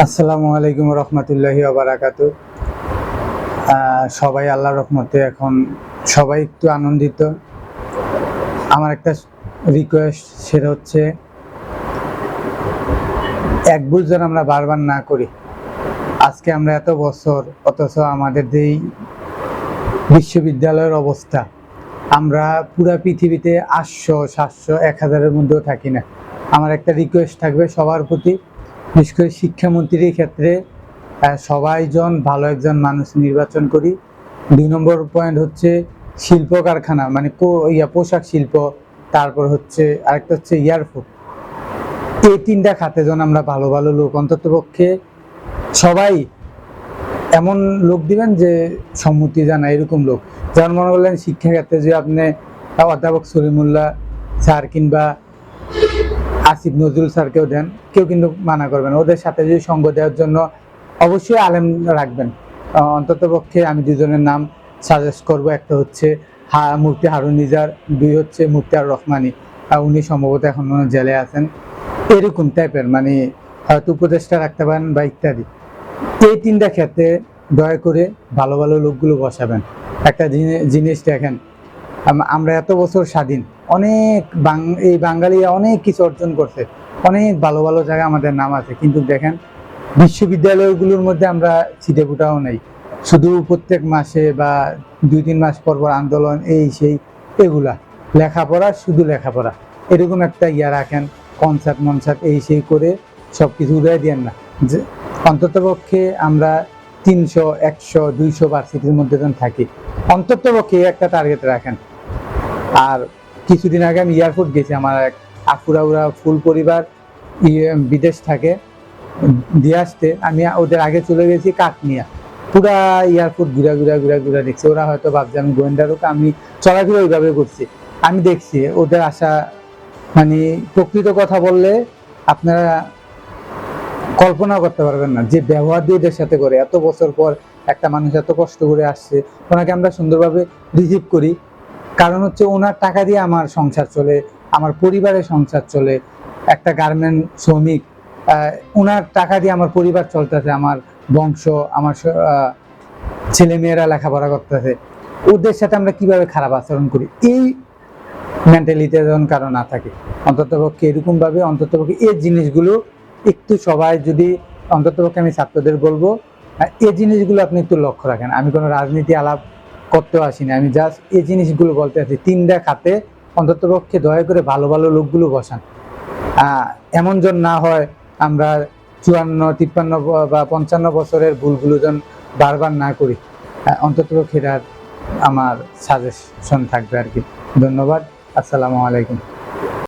আসসালামু আলাইকুম রহমতুল্লাহি আবরাকাত সবাই আল্লাহ রহমতে এখন সবাই একটু আনন্দিত। আমার একটা রিকোয়েস্ট সেটা হচ্ছে, এক ভুল যেন আমরা বারবার না করি। আজকে আমরা এত বছর, অথচ আমাদের যেই বিশ্ববিদ্যালয়ের অবস্থা, আমরা পুরা পৃথিবীতে আটশো, সাতশো, এক হাজারের মধ্যেও থাকি না। আমার একটা রিকোয়েস্ট থাকবে সবার প্রতি বিশেষ করে শিক্ষামন্ত্রীর ক্ষেত্রে আহ, সবাইজন ভালো একজন মানুষ নির্বাচন করি। দুই নম্বর পয়েন্ট হচ্ছে শিল্প কারখানা মানে ইয়া পোশাক শিল্প তারপর হচ্ছে আরেকটা হচ্ছে এয়ারফোর্ট এই তিনটা খাতে যেন আমরা ভালো ভালো লোক অন্তত পক্ষে সবাই এমন লোক দিবেন যে সম্মতি জানা এরকম লোক। যেমন মনে করলেন শিক্ষাক্ষেত্রে যে আপনি অধ্যাপক সলিমুল্লাহ স্যার কিংবা আসিফ নজরুল স্যারকেও দেন। কেউ কিন্তু মানা করবেন ওদের সাথে যদি সঙ্গ দেওয়ার জন্য অবশ্যই আলেম রাখবেন। অন্তত পক্ষে আমি দুজনের নাম সাজেস্ট করব। একটা হচ্ছে হা, মুফতি হারুন নিজার, দুই হচ্ছে মুফতি আর রহমানি। উনি সম্ভবত এখন জেলে আছেন। এরকম টাইপের মানে হয়তো উপদেষ্টা রাখতে পারেন বা ইত্যাদি। এই তিনটা ক্ষেত্রে দয়া করে ভালো ভালো লোকগুলো বসাবেন। একটা জিনিস দেখেন আমরা এত বছর স্বাধীন। অনেক এই বাঙালিরা অনেক কিছু অর্জন করছে। অনেক ভালো ভালো জায়গা আমাদের নাম আছে। কিন্তু দেখেন, বিশ্ববিদ্যালয়গুলোর মধ্যে আমরা ছিটে ফুটাও নেই। শুধু প্রত্যেক মাসে বা দুই তিন মাস পর পর আন্দোলন, এই সেই, এগুলা। লেখাপড়া শুধু লেখাপড়া। এরকম একটা ইয়া রাখেন কনসার্ট মনসার্ট, এই সেই করে সব কিছু উদয় দেন না। যে, অন্ততপক্ষে আমরা তিনশো, একশো, দুইশো ভার্সিটির মধ্যে যখন থাকি। অন্ততপক্ষে একটা টার্গেট রাখেন। আর কিছুদিন আগে আমি এয়ারপোর্ট গেছি, আমার এক আফুরা উরা ফুল পরিবার ইয়ে বিদেশ থাকে, দিয়ে আসতে। আমি ওদের আগে চলে গেছি কাকনিয়া পুরা এয়ারপোর্ট ঘুরা ঘুরা ঘুরা ঘুরা দেখছি। ওরা হয়তো ভাবছে আমি গোয়েন্দা লোক, আমি চলাফেরা ওইভাবে করছি। আমি দেখছি ওদের আশা মানে প্রকৃত কথা বললে আপনারা কল্পনা করতে পারবেন না যে ব্যবহার দিয়ে ওদের সাথে করে। এত বছর পর একটা মানুষ এত কষ্ট করে আসছে, ওনাকে আমরা সুন্দরভাবে রিসিভ করি। কারণ হচ্ছে ওনার টাকা দিয়ে আমার সংসার চলে, আমার পরিবারের সংসার চলে, একটা গার্মেন্ট শ্রমিক ওনার টাকা দিয়ে আমার পরিবার চলতেছে, আমার বংশ, আমার ছেলেমেয়েরা লেখাপড়া করতেছে। ওদের সাথে আমরা কীভাবে খারাপ আচরণ করি? এই মেন্টালিটি যেন কারও না থাকে। অন্ততপক্ষে এরকমভাবে, অন্ততপক্ষে এই জিনিসগুলো একটু সবাই যদি, অন্ততপক্ষে আমি ছাত্রদের বলব এই জিনিসগুলো আপনি একটু লক্ষ্য রাখেন। আমি কোনো রাজনীতি আলাপ করতেও আসিনি। আমি জাস্ট এই জিনিসগুলো বলতে আছি তিনটা খাতে অন্ততপক্ষে দয়া করে ভালো ভালো লোকগুলো বসান। এমন জন না হয় আমরা চুয়ান্ন, তিপ্পান্ন বা পঞ্চান্ন বছরের ভুলগুলো যেন বারবার না করি। অন্তত অন্ততপক্ষে আমার সাজেশন থাকবে আর কি। ধন্যবাদ। আসসালামু আলাইকুম।